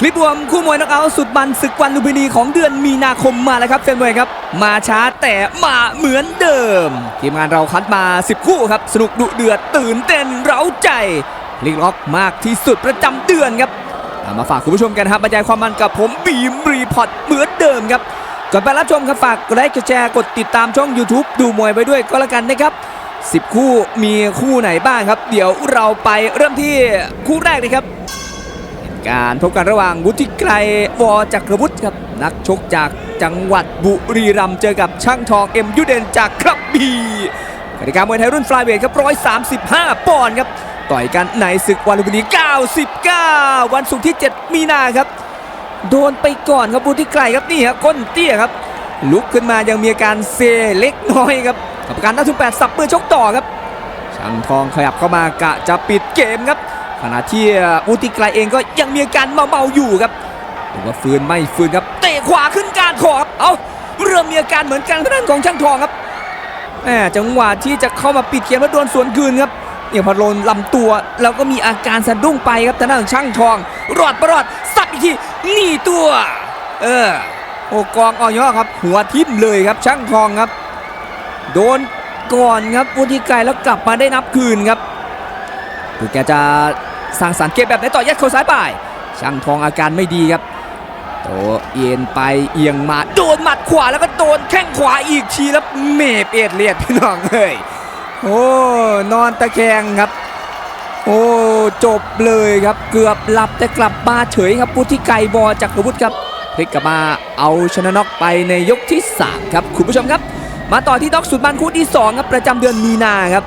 คลิปรวมคู่มวยนักเอาท์สุดมันศึกวันลุมพินีของเดือนมีนาคมมาแล้วครับแฟนมวยครับ มาช้าแต่มาเหมือนเดิม ทีมงานเราคัดมา 10 คู่ครับ สนุกดุเดือดตื่นเต้นเร้าใจพลิกล็อกมากที่สุดประจำเดือนครับมาฝากคุณผู้ชมกันครับบรรยายความมันกับผมบีมรีพอร์ตเหมือนเดิมครับก่อนไปรับชมครับฝากกดไลค์กดแชร์กดติดตามช่อง YouTube ดูมวยไปด้วยก็แล้วกันนะครับ10 คู่มีคู่ไหนบ้างครับ เดี๋ยวเราไปเริ่มที่คู่แรกเลยครับ การพบกันระหว่างวุฒิไกรวอจักรวุฒิครับ นักชกจากจังหวัดบุรีรัมย์เจอกับช่างทองเอ็มยุเดนจากครับบีกติกามวยไทยรุ่นฟลายเวทครับ 135 ปอนด์ครับ ต่อยกันในศึกวันลุมพินี 99 วันศุกร์ที่ 7 มีนาครับ โดนไปก่อนครับวุฒิไกรครับนี่ครับก้นเตี้ยครับ ลุกขึ้นมายังมีอาการเซเล็กน้อยครับกรรมการนักทุนแปดสับมือชกต่อครับช่างทองขยับเข้ามากะจะปิดเกมครับ ขณะที่อุติไกรเองก็ยังมีอาการเมาๆอยู่ครับแต่ว่าฟื้นไม่ฟื้นครับเตะขวาขึ้นการคอครับเอาเริ่มมีอาการเหมือนกันทางด้านของช่างทองครับแหมจังหวะที่จะเข้ามาปิดเกมแล้วโดนสวนคืนครับเนี่ยพอโดนลำตัวแล้วก็มีอาการสะดุ้งไปครับทางด้านของช่างทอง รอดประรอดสับอีกทีหนีตัว เออโอกองออยอครับ หัวทิ่มเลยครับช่างทองครับ โดนก่อนครับวุฒิไกรแล้วกลับมาได้นับคืนครับคือแกจะ สร้างสรรค์เกมแบบไหนต่อยัดเข้าซ้ายไปช่างทองอาการไม่ดีครับโตเอียนไปเอียงมาโดนหมัดขวาแล้วก็โดนแข้งขวาอีกทีแล้วเมเปียดเลียดพี่น้องเอ้ยโอ้นอนตะแคงครับ โอ้จบเลยครับเกือบหลับแต่กลับมาเฉยครับพุทธิไกรบอจากรวุฒิครับพลิกกลับมาเอาชนะน็อกไปในยกที่ 3 ครับ คุณผู้ชมครับ มาต่อที่น็อกสุดมันคู่ที่ 2 ครับประจำเดือนมีนาครับ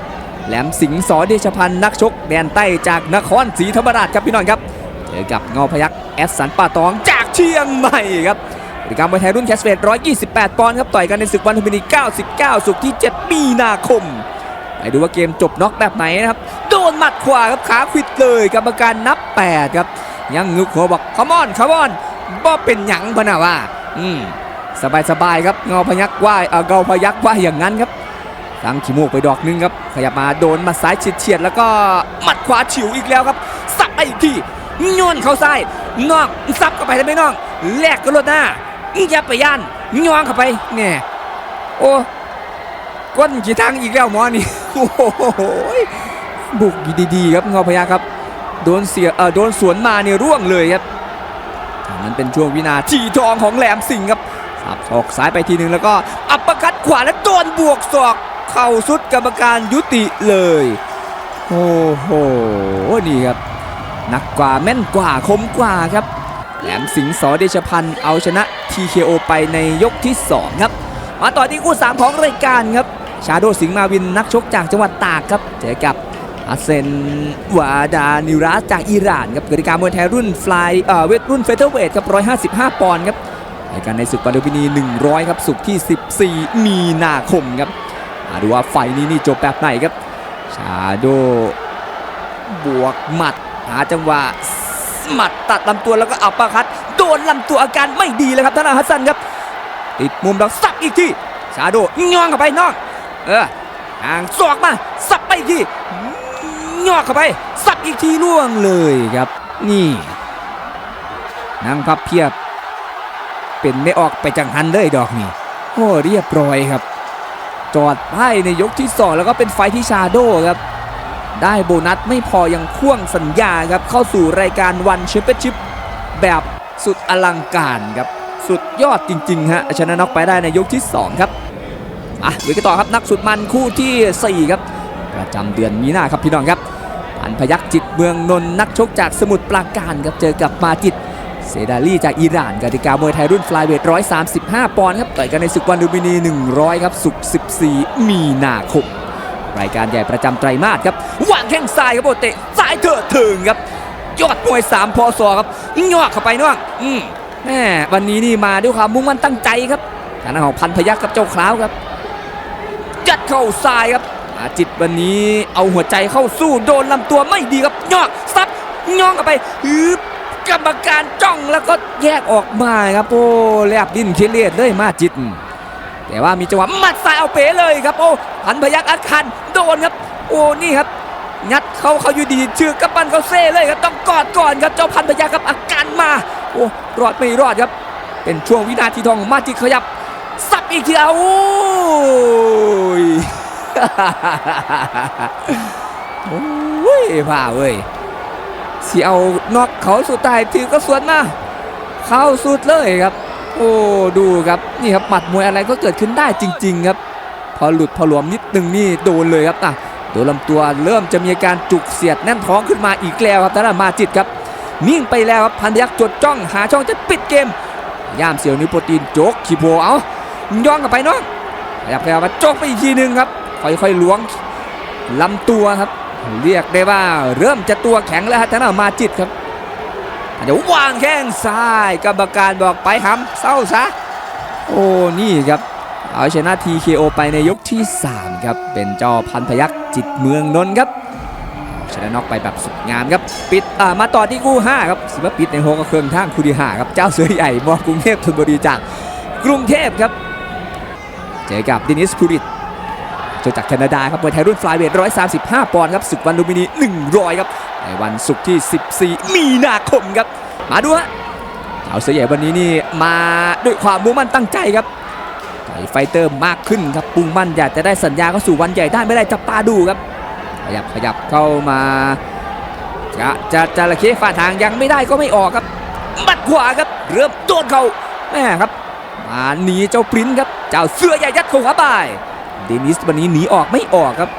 แหลมสิงห์สอเดชพันธ์นักชกแดนใต้จากนครศรีธรรมราชครับพี่น้องครับเจอกับเงาพยักแอสสันป่าตองจากเชียงใหม่ครับกิจกรรมมวยไทยรุ่นแคสเวท128 ปอนด์ครับต่อยกันในศึกวันทุมพินี99 สุกที่ 7 มีนาคม ไปดูว่าเกมจบน็อกแบบไหนนะครับ โดนหมัดขวาครับขาควิดเลยกรรมการนับ 8 ครับ ยังงึกหัวบอกคอมอนคอมอนบ่เป็นหยังพะนะว่า อืมสบายสบายๆครับเงาพยักว่าเออเงาพยักว่าอย่างนั้นครับ ตั้งขีมูกไปดอกหนึงครับ ขยับมาโดนมัดซ้ายเฉียดๆแล้วก็หมัดขวาฉิวอีกแล้วครับ สับไปอีกทีโยนเข้าซ้ายนอกซับเข้าไปได้ไมน้องแลกกันรถหน้าอย่าไปย่านย้อนเข้าไปเนี่ยโอ้ก้นกี่ทางอีกแล้วหมอนี่โอ้โหบุกดีๆครับเงาพยาครับ โดนเสียเออโดนสวนมาเนี่ยร่วงเลยครับนั้นเป็นช่วงวินาทีทองของแหลมสิงครับสับศอกซ้ายไปทีหนึ่งแล้วก็อัปเปอร์คัดขวาแล้วโดนบวกศอก เข่าสุดกรรมการยุติเลย โอ้โห นี่ครับหนักกว่าแม่นกว่าคมกว่าครับ แหลมสิงห์สอเดชพันธ์เอาชนะ TKO ไปในยกที่ 2 ครับ มาต่อที่คู่ 3 ของรายการครับ ชาโดสิงห์มาวินนักชกจากจังหวัดตากครับเจอกับอาเซนวาดานิรัสจากอิหร่านครับกติกามวยไทยรุ่นฟลายเอ่อเวทรุ่นเฟเธอร์เวทครับ 155 ปอนด์ครับรายการในศึกวันลุมพินี 100 ครับ สุกร์ที่ 14 มีนาคมครับ มาดูว่าไฟนี้นี่จบแบบไหนครับ ชาโดบวกหมัด หาจังหวะหมัดตัดลำตัวแล้วก็อัปเปอร์คัตโดนลำตัวอาการไม่ดีเลยครับท่านอาฮัสซันครับ ติดมุมแล้วสับอีกทีชาโดย่องเข้าไปนองเออห่างศอกมา สับไปอีกทีย่อเข้าไป สับอีกทีล่วงเลยครับ นี่นั่งพับเพียบ เป็นไม่ออกไปจังหันเลยดอกนี่โอ้เรียบร้อยครับ จอดไพ่ในยกที่สองแล้วก็เป็นไฟที่ชาโดครับ ได้โบนัสไม่พอยังพ่วงสัญญาครับ เข้าสู่รายการวันแชมเปี้ยนชิพแบบสุดอลังการครับ สุดยอดจริง ๆ ฮะชนะน็อกไปได้ในยกที่ 2 ครับอะเดี๋ยวกันต่อครับนักสุดมันคู่ที่ 4 ครับ ประจำเดือนมีนาครับพี่น้องครับอันพยักจิตเมืองนนนักชกจากสมุทรปราการครับเจอกับมาจิต เซดาลี่จากอิหร่านกติกามวยไทยรุ่นฟลายเวท 135 ปอนด์ครับต่อยกันในศึกวันดูมินี 100 ครับ สุกร์14 มีนาคม รายการใหญ่ประจำไตรมาสครับวางแข้งซ้ายครับโอเตะซ้ายเถิดถึงครับ ยอดมวย 3 พอสอครับยอดเข้าไปน้องอืมแม่วันนี้นี่มาด้วยความมุ่งมั่นตั้งใจครับทางด้านของพันพยักกับเจ้าคล้าวครับยัดเข้าซ้ายครับอาจิตวันนี้เอาหัวใจเข้าสู้โดนลำตัวไม่ดีครับยอดซับย่องเข้าไปฮึบ กรรมการจ้องแล้วก็แยกออกมาครับโอ้แลบดินเคเลียดเลยมาจิต แต่ว่ามีจังหวะหมัดซ้ายเอาเป๋เลยครับโอ้พันพยักอัดคันโดนครับ โอ้นี่ครับงัดเขาเขาอยู่ดีชื่อกำปั้นเขาเซ่เลยครับต้องกอดก่อนครับเจ้าพันพยักครับอาการมาโอ้รอดไม่รอดครับ เป็นช่วงวินาทีทองมาจิขยับสับอีกทีเอาโอ้ยโอ้ยผ่าเว้ย เสิเอานอกเขาสุดท้ายถือก็สวนมาเข้าสุดเลยครับ โอ้ดูครับนี่ครับหมัดมวยอะไรก็เกิดขึ้นได้จริง ๆ ครับ พอหลุดพอหลวมนิดนึงนี่โดนเลยครับอะโดนลำตัวเริ่มจะมีอาการจุกเสียดแน่นท้องขึ้นมาอีกแล้วครับแต่ละมาจิตครับ นิ่งไปแล้วครับพันยักษ์จดจ้องหาช่องจะปิดเกมย่ามเสียวนิ้วโปรตีนโจกขีโพเอาย่องกลับไปเนาะขยับขยับมาโจกไปอีกทีหนึ่งครับ ค่อยๆล้วงลำตัวครับ เรียกได้ว่าเริ่มจะตัวแข็งแล้วฮะทานามาจิตครับเดี๋ยววางแข้งซ้ายกรรมการบอกไปหำเศร้าซะโอ้นี่ครับเอาชนะ TKO ไปในยกที่ 3 ครับ เป็นเจ้าพันพยักษ์จิตเมืองนนท์ครับชนะน็อกไปแบบสุดงามครับ ปิดอ่ามาต่อที่คู่ 5 ครับสิบปิดในโฮกเครื่องทางคู่ที่5ครับเจ้าเสือใหญ่มอกรุงเทพธนบุรีจากกรุงเทพครับ เจอกับดินิสพูริต เจอจากแคนาดาครับมวยไทยรุ่นฟลายเวท135 ปอนด์ครับศึกวันลูมพินี 100 ครับ ในวันศุกร์ที่ 14 มีนาคมครับ มาดูฮะเจ้าเสือใหญ่วันนี้นี่มาด้วยความมุ่งมั่นตั้งใจครับต่อยไฟเตอร์มากขึ้นครับปุ่งมั่นอยากจะได้สัญญาเข้าสู่วันใหญ่ได้ไม่ได้จับตาดูครับ ขยับขยับเข้ามาจะจะจะระเข้ฝ่าทางยังไม่ได้ก็ไม่ออกครับบัดขวาครับ เริ่มโดนเขาแม่ครับมาหนีเจ้าปริ้นครับ เจ้าเสื้อใหญ่ยัดเข้าขาไป เดนิสวันนี้หนีออกไม่ออกครับ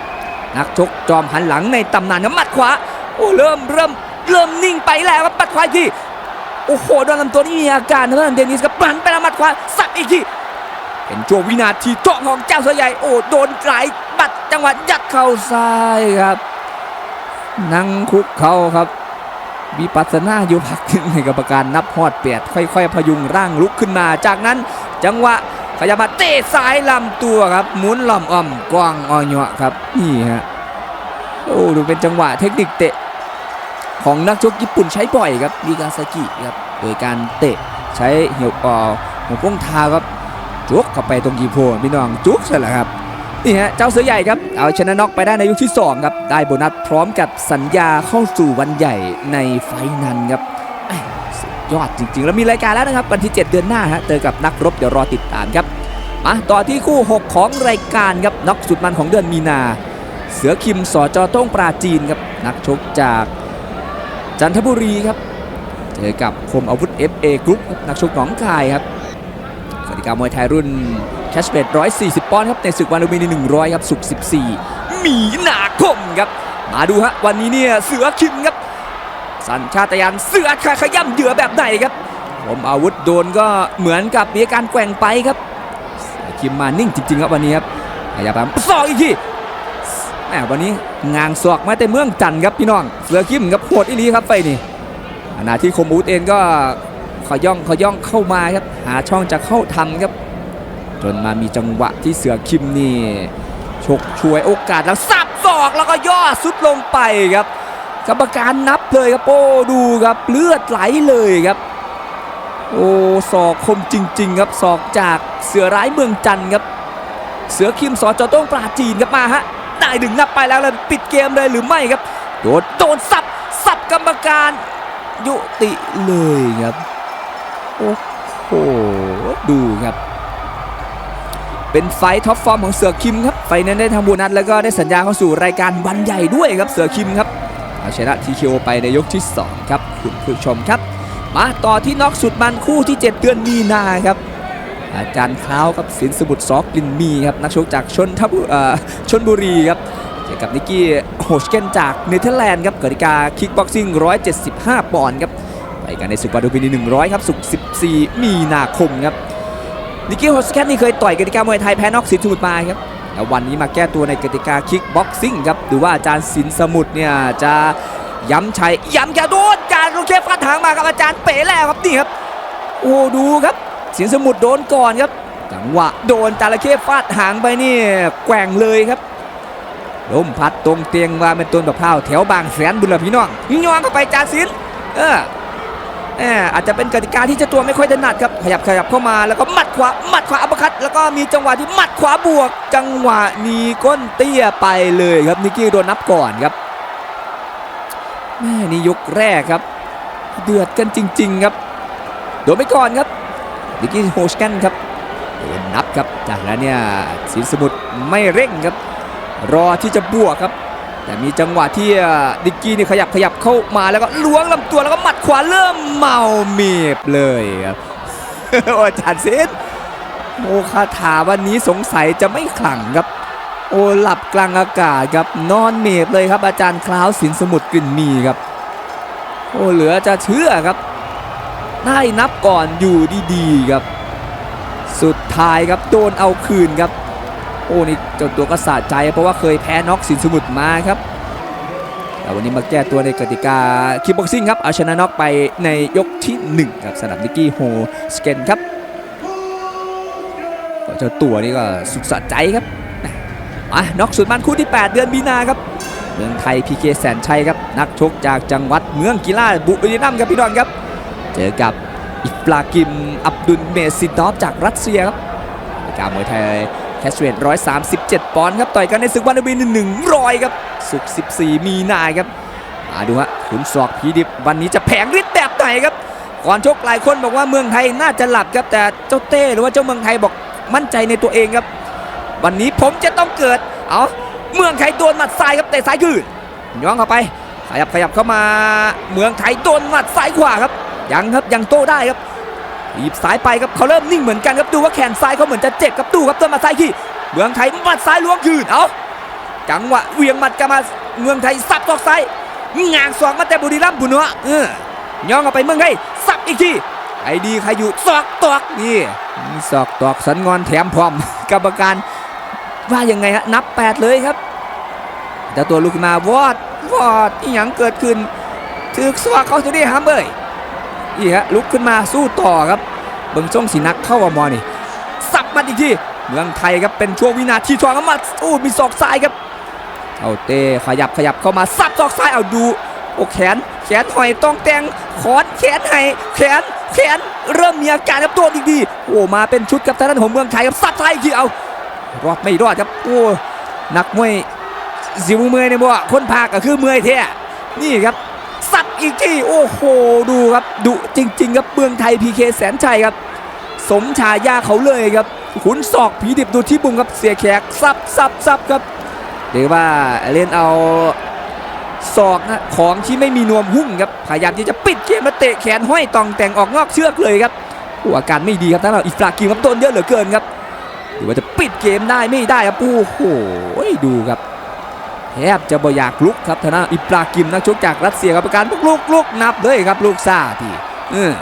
นักชกจอมหันหลังในตำนานครับหมัดขวาโอ้เริ่มเริ่มเริ่มนิ่งไปแล้วครับหมัดขวาอีกทีโอ้โหโดนลำตัวนี่มีอาการทางด้านเดนิสครับปันไปแล้วหมัดขวาสับอีกทีเป็นช่วงวินาทีทองของเจ้าเสือใหญ่โอ้โดนไหลบัดจังหวะยัดเข่าซ้ายครับ นั่งคุกเข่าครับวิปัสนาอยู่พักหนึงให้กรรมการนับฮอดเปียดค่อยๆ พยุงร่างลุกขึ้นมา จากนั้นจังหวะ ขยับมาเตะซ้ายลำตัวครับหมุนลำอ่อมกว้างอ่อนหยาะครับนี่ฮะโอ้ดูเป็นจังหวะเทคนิคเตะ ของนักชกญี่ปุ่นใช้บ่อยครับมิกาซากิครับโดยการเตะใช้เหี่ยวอ่อหัวป้งเท้าครับจุกเข้าไปตรงกีโพพี่น้องจุกใช่แหละครับนี่ฮะเจ้าเสือใหญ่ครับเอาชนะน็อกไปได้ในยกที่2ครับได้โบนัสพร้อมกับสัญญาเข้าสู่วันใหญ่ในไฟนั้นครับ ยอดจริง ๆ แล้วมีรายการแล้วนะครับวันที่ 7 เดือนหน้าฮะเจอกับนักรบเดี๋ยวรอติดตามครับมาต่อที่คู่ 6 ของรายการครับน็อกสุดมันของเดือนมีนา เสือคิมสอจอต้องปราจีนครับนักชกจากจันทบุรีครับเจอกับคมอาวุธ FA กรุ๊ปนักชกหนองคายครับกติกามวยไทยรุ่นแคชเบด140 ปอนด์ครับในศึกวันลูมพินี100 ครับสุกร์14 มีนาคมครับ มาดูฮะวันนี้เนี่ยเสือคิมครับ สัญชาตญาณเสือขาขย่ำเหยื่อแบบไหนครับผมอาวุธโดนก็เหมือนกับมีการแกว่งไปครับเสือคิมมานิ่งจริงๆครับวันนี้ครับขยับมาซอกอีกทีแหมวันนี้งางศอกมาแต่เมืองจันทร์ครับพี่น้อง เสือคิมครับโหดอีลีครับไฟนี่ขณะที่คมอาวุธเองก็ขย่องขย่องเข้ามาครับหาช่องจะเข้าทำครับ จนมามีจังหวะที่เสือคิมนี่ฉกช่วยโอกาสแล้วสับศอกแล้วก็ย่อสุดลงไปครับ กรรมการนับเลยครับโอ้ดูครับเลือดไหลเลยครับ โอ้ศอกคมจริง ๆ ครับศอกจากเสือร้ายเมืองจันทร์ครับ เสือคิมสอจอต้องปราจีนครับมาฮะได้ดึงนับไปแล้วเลยปิดเกมเลยหรือไม่ครับโดนโดนสับสับกรรมการยุติเลยครับโอ้โหดูครับ เป็นไฟท็อปฟอร์มของเสือคิมครับไฟนั้นได้ทำโบนัสแล้วก็ได้สัญญาเข้าสู่รายการวันใหญ่ด้วยครับเสือคิมครับ เอาชนะทีเคไปในยกที่ 2 ครับคุณผู้ชมครับ มาต่อที่น็อกสุดมันคู่ที่ 7 เดือนมีนาครับ อาจารย์คล้าวครับสินสมุทรซอกลินมีครับนักชกจากชนทบุชนบุรีครับเจอกับนิกกี้โฮชเกนจากเนเธอร์แลนด์ครับกติกาคิกบ็อกซิ่ง 175 ปอนด์ครับไปกันในศึกวันดูพินี100 ครับศุก14 มีนาคมครับนิกกี้โฮสแคทนี่เคยต่อยกติกามวยไทยแพ้น็อกสินสมุทรมาครับ แล้ววันนี้มาแก้ตัวในกติกาคิกบ็อกซิ่งครับดูว่าอาจารย์สินสมุทรเนี่ยจะย้ำชัยย้ำแกโดนการลูกเคฟฟันหางมากับอาจารย์เป๋แล้วครับนี่ครับโอ้ดูครับสินสมุทรโดนก่อนครับจังหวะโดนจระเข้ฟาดหางไปนี่แกว่งเลยครับล้มพัดตรงเตียงว่าเป็นต้นมะพร้าแถวบางแสนบุรีพี่น้องย้อนเข้าไปจานสินเออ อาจจะเป็นกติกาที่เจ้าตัวไม่ค่อยถนัดครับขยับขยับเข้ามาแล้วก็หมัดขวาหมัดขวาอัปเปร์คัตแล้วก็มีจังหวะที่หมัดขวาบวก จังหวะนี้ก้นเตี้ยไปเลยครับนิกกี้โดนนับก่อนครับแม่นี่ยกแรกครับ เดือดกันจริง ๆ ครับโดนไปก่อนครับดิกกี้โฮชแกนครับโดนนับครับจากนั้นเนี่ยสินสมุทรไม่เร่งครับ รอที่จะบวกครับ แต่มีจังหวะที่ดิกกี้นี่ขยับขยับเข้ามาแล้วก็ล้วงลำตัวแล้วก็หมัดขวาเริ่มเมาเมียบเลยครับโอ้อาจารย์เซนโอคาถาวันนี้สงสัยจะไม่ขลังครับ โอ้หลับกลางอากาศครับนอนเมบเลยครับอาจารย์คลาวสินสมุทรกลิ่นมีครับ โอ้เหลือจะเชื่อครับได้นับก่อนอยู่ดีๆครับ สุดท้ายครับโดนเอาคืนครับ โอ้นี่เจ้าตัวก็สะใจ เพราะว่าเคยแพ้น็อกสินสมุทรมาครับ แต่วันนี้มาแก้ตัวในกติกาคิปบ็อกซิ่งครับเอาชนะน็อกไปในยกที่1ครับสำหรับนิกกี้โฮสเกนครับเจ้าตัวนี่ก็สุดสะใจครับอะน็อกสุดมันคู่ที่ 8 เดือนมีนาครับเมืองไทยพีเคแสนชัยครับนักชกจากจังหวัดเมืองกีฬาบุรีรัมย์ครับพี่น้องครับ เจอกับอิฟลากิมอับดุลเมซิดอฟจากรัสเซียครับการมวยไทย แคสเวท137 ปอนด์ครับ ต่อยกันในศึกวันดบิน100ครับศึก 14 มีนาครับมาดูฮะขุนศอกพีดิบวันนี้จะแผงฤทธิ์แบบไหนครับ ก่อนชกหลายคนบอกว่าเมืองไทยน่าจะหลับครับ แต่เจ้าเต้หรือว่าเจ้าเมืองไทยบอกมั่นใจในตัวเองครับ วันนี้ผมจะต้องเกิด เอาเมืองไทยโดนหมัดซ้ายครับเตะซ้ายคืนย้อนเข้าไป ขยับขยับเข้ามา เมืองไทยโดนหมัดซ้ายขวาครับ ยังครับยังโต้ได้ครับ หยิบซ้ายไปครับเขาเริ่มนิ่งเหมือนกันครับดูว่าแขนซ้ายเขาเหมือนจะเจ็บครับดูครับโดนมัดซ้ายขี้เมืองไทยหมัดซ้ายล้วงคืนเอาจังหวะเวียงหมัดกลับมาเมืองไทยสับศอกซ้ายงางสองมาแต่บุรีรัมย์บุญวะเออย่องเข้าไปเมืองไทยสับอีกทีไอดีใครอยู่ศอกตอกนี่ศอกตอกสันงอนแถมพร้อมกรรมการว่ายังไงฮะนับแปดเลยครับ แต่ตัวลุกมาวอดวอดอีหยังเกิดขึ้นถึกสวกเขาจะได้หามเบย นี่ฮะลุกขึ้นมาสู้ต่อครับเบิงช่งสีนักเข้ามามอนี่สับมาอีกทีเมืองไทยครับเป็นช่วงวินาทีทองครับมาอู้มีศอกซ้ายครับเอาเตะขยับขยับเข้ามาสับศอกซ้ายเอาดูโอ้แขนแขนหอยต้องแตงขอนแขนให้แขนแขนเริ่มมีอาการครับตัวดีโอ้มาเป็นชุดครับทางด้านของเมืองไทยครับสับซ้ายอีกทีเอารอดไม่รอดครับโอ้นักมวยสิวเมื่อยในบ่คนพากก็คือเมื่อยแท้นี่ครับ อีกทีโอ้โหดูครับดุจริง ๆ ครับเมืองไทยพีเคแสนชัยครับ สมฉายาเขาเลยครับขุนศอกผีดิบดูที่บุงครับเสียแขกสับสับสับครับเรียกว่าเล่นเอาศอกนะของที่ไม่มีนวมหุ้มครับพยายามที่จะปิดเกมและเตะแขนห้อยตองแต่งออกนอกเชือกเลยครับโอ้อาการไม่ดีครับท่านเราอิฟรากิมครับโดนเยอะเหลือเกินครับหรือว่าจะปิดเกมได้ไม่ได้ครับโอ้โหดูครับ แทบจะบ่อยากลุกครับธนาอิบรากิมนักชกจากรัสเซียครับประการลุกลุกลุกนับเลยครับลูกซ่าทีเออ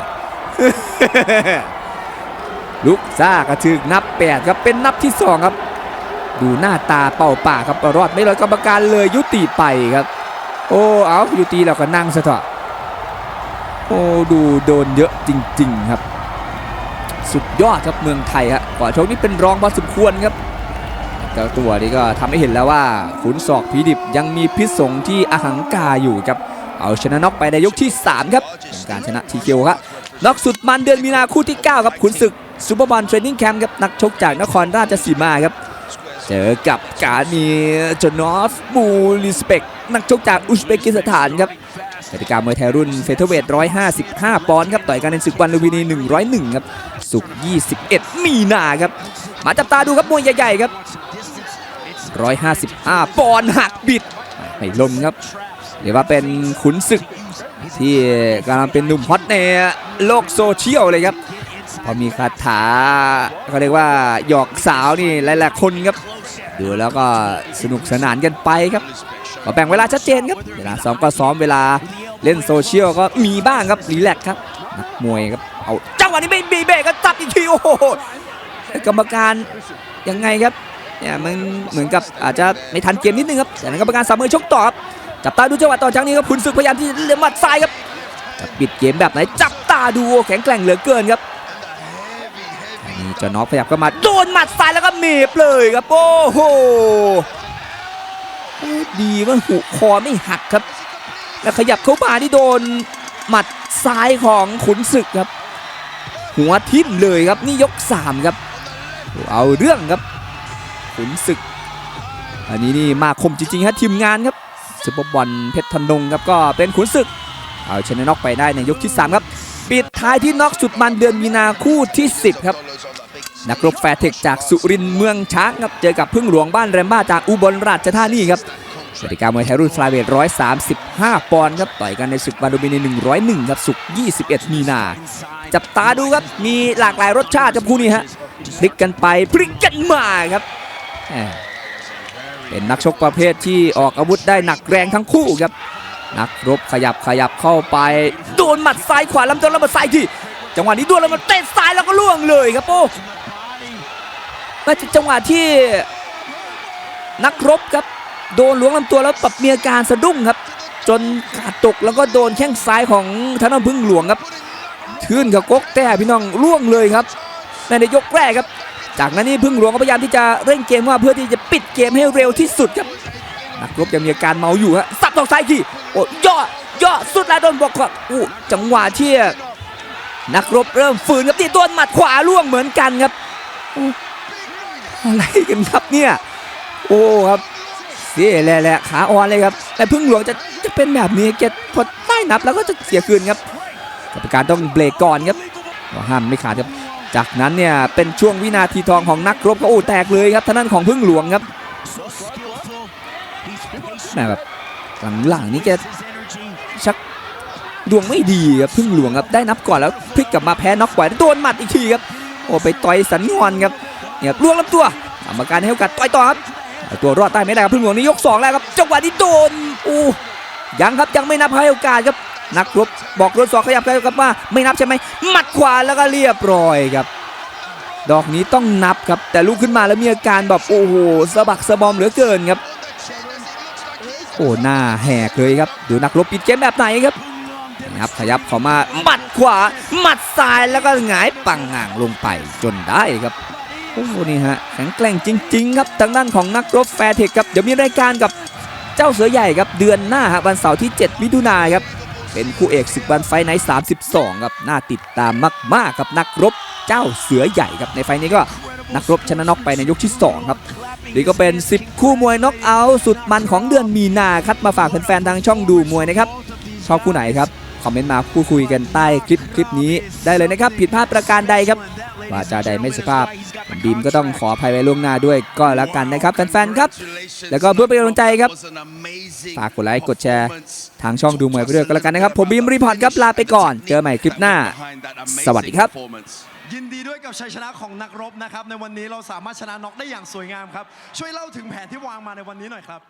ลูกซ่ากระถึกนับแปดครับเป็นนับที่สองครับ ดูหน้าตาเป่าปากครับรอดไม่รอดกรรมการเลยยุติไปครับ โอ้เอายุติแล้วก็นั่งซะเถอะโอ้ดูโดนเยอะจริง ๆครับ สุดยอดครับเมืองไทยครับก่อนชกนี่เป็นรองพอสมควรครับ เจ้าตัวนี้ก็ทำให้เห็นแล้วว่าขุนศอกผีดิบยังมีพิษสงที่อหังกาอยู่ครับ เอาชนะน็อกไปในยกที่ 3 ครับเป็นการชนะทีเคียวครับน็อกสุดมันเดือนมีนาคู่ที่ 9 ครับขุนศึกซูเปอร์บอลเทรนนิ่งแคมป์ครับนักชกจากนครราชสีมาครับเจอกับกานีจนอฟมูลิสเปกนักชกจากอุซเบกิสถานครับกติกามวยไทยรุ่นเฟเธอร์เวท155 ปอนด์ครับ ต่อยกันในศึกวันลุมพินี 101 ครับ สุกร์21 มีนาครับ มาจับตาดูครับ มวยใหญ่ ๆ ครับ 155 ปอนด์หักบิดไม่ลมครับเรียกว่าเป็นขุนศึก ที่กำลังเป็นหนุ่มฮอตในโลกโซเชียลเลยครับ พอมีคาถาเขาเรียกว่าหยอกสาวนี่หลายๆคนครับ ดูแล้วก็สนุกสนานกันไปครับก็แบ่งเวลาชัดเจนครับเวลาซ้อมก็ซ้อมเวลาเล่นโซเชียลก็มีบ้างครับรีแลกครับนักมวยครับเอาจังหวะนี้ไม่มีเบรกก็จับอีกทีโอ้โหกรรมการยังไงครับ เนี่ยมันเหมือนกับอาจจะไม่ทันเกมนิดนึงครับแต่นั้นกรรมการสามมือชกต่อครับจับตาดูจังหวะต่อจากนี้ครับคุณศึกพยายามที่เลี้ยงหมัดซ้ายครับจะปิดเกมแบบไหนจับตาดูโอ้แข็งแกร่งเหลือเกินครับนนี้เจอน็อกขยับเข้ามาโดนหมัดซ้ายแล้วก็เมบเลยครับโอ้โหดีว่าหุคอไม่หักครับ แล้วขยับเข้ามาที่โดนหมัดซ้ายของขุนศึกครับ หัวทิ่มเลยครับนี่ยก3ครับเอาเรื่องครับ ขุนศึก อันนี้นี่มาคมจริงๆครับทีมงานครับซุปเปอร์บอลเพชรธนงครับก็เป็นขุนศึก เอาชนะน็อกไปได้ในยกที่ 3 ครับ ปิดท้ายที่น็อกสุดมันเดือนมีนาคู่ที่ 10 ครับ นักรบแฟร์เทคจากสุรินเมืองช้างครับ เจอกับพึ่งหลวงบ้านแรมบ้าจากอุบลราชธานีครับกติกามวยไทยรุ่นฟลายเวท135 ปอนด์ครับ ต่อยกันในศึกวันดูมินี101 ครับสุก21 มีนา จับตาดูครับ มีหลากหลายรสชาติครับคู่นี้ฮะ พลิกกันไป พลิกกันมาครับ เป็นนักชกประเภทที่ออกอาวุธได้หนักแรงทั้งคู่ครับ นักรบขยับขยับเข้าไป โดนหมัดซ้ายขวาลำตัวแล้วมาซ้ายที่ จังหวะนี้ดวลแล้วมันเตะซ้ายแล้วก็ล่วงเลยครับโอ้น่าจะจังหวะที่นักรบครับโดนล้วงลำตัวแล้วปรับมีอาการสะดุ้งครับ จนขาดตกแล้วก็โดนแข้งซ้ายของธนพึ่งหลวงครับทื่นกับกกแต่พี่น้องล่วงเลยครับในยกแรกครับ จากนั้นนี่พึ่งหลวงก็พยายามที่จะเร่งเกมว่าเพื่อที่จะปิดเกมให้เร็วที่สุดครับนักรบยังมีอาการเมาอยู่ฮะสับตอกซ้ายทีโอ้ย่อย่อสุดแล้วโดนบอกว่าอู้จังหวะที่นักรบเริ่มฝืนครับที่โดนหมัดขวาล่วงเหมือนกันครับอะไรกันครับเนี่ยโอ้ครับเสียแหละขาอ่อนเลยครับ แต่พึ่งหลวงจะจะเป็นแบบนี้แกพอใต้นับแล้วก็จะเสียคืนครับกรรมการต้องเบรกก่อนครับห้ามไม่ขาดครับ จากนั้นเนี่ยเป็นช่วงวินาทีทองของนักรบก็โอ้แตกเลยครับท่านั้นของพึ่งหลวงครับแหม่แบบหลังๆนี่แกชักดวงไม่ดีครับพึ่งหลวงครับได้นับก่อนแล้วพลิกกลับมาแพ้น็อกปล่อยโดนหมัดอีกทีครับโอ้ไปต่อยสันงอนครับเนี่ยล่วงลำตัวกรรมการให้โอกาสต่อยต่อครับตัวรอดใต้ไม่ได้ครับพึ่งหลวงนี่ยกสองแล้วครับจังหวะนี้โดนอู้ยังครับยังไม่นับให้โอกาสครับ นักรบบอกรถสองขยับไปครับว่าไม่นับใช่ไหมหมัดขวาแล้วก็เรียบร้อยครับ ดอกนี้ต้องนับครับ แต่ลุกขึ้นมาแล้วมีอาการแบบโอ้โหสะบักสะบอมเหลือเกินครับ โอ้หน้าแหกเลยครับดูนักรบปิดเกมแบบไหนครับนะครับขยับเข้ามาหมัดขวาหมัดซ้ายแล้วก็หงายปังห่างลงไปจนได้ครับโอ้โหนี่ฮะแข็งแกร่งจริง ๆ ครับทางด้านของนักรบแฟร์เทคครับเดี๋ยวมีรายการกับเจ้าเสือใหญ่ครับเดือนหน้าครับวันเสาร์ที่ 7 มิถุนายนครับ เป็นคู่เอกศึกวันไฟในท์32 ครับ น่าติดตามมากๆครับนักรบเจ้าเสือใหญ่ครับ ในไฟนี้ก็นักรบชนะน็อกไปในยกที่สองครับนี่ก็เป็น 10 คู่มวยน็อกเอาท์สุดมันของเดือนมีนาคัดมาฝากแฟนๆทางช่องดูมวยนะครับ ชอบคู่ไหนครับ คอมเมนต์มาพูดคุยกันใต้คลิปคลิปนี้ได้เลยนะครับ ผิดพลาดประการใดครับ ว่าจาใดไม่สุภาพบีมก็ต้องขออภัยไว้ล่วงหน้าด้วยก็แล้วกันนะครับแฟนๆครับ แล้วก็เพื่อเป็นกำลังใจครับฝากกดไลค์กดแชร์ทางช่องดูมวยไปด้วยก็แล้วกันนะครับ ผมบีมรีพอร์ตครับลาไปก่อน เจอใหม่คลิปหน้า สวัสดีครับยินดีด้วยกับชัยชนะของนักรบนะครับ ในวันนี้เราสามารถชนะน็อกได้อย่างสวยงามครับ ช่วยเล่าถึงแผนที่วางมาในวันนี้หน่อยครับ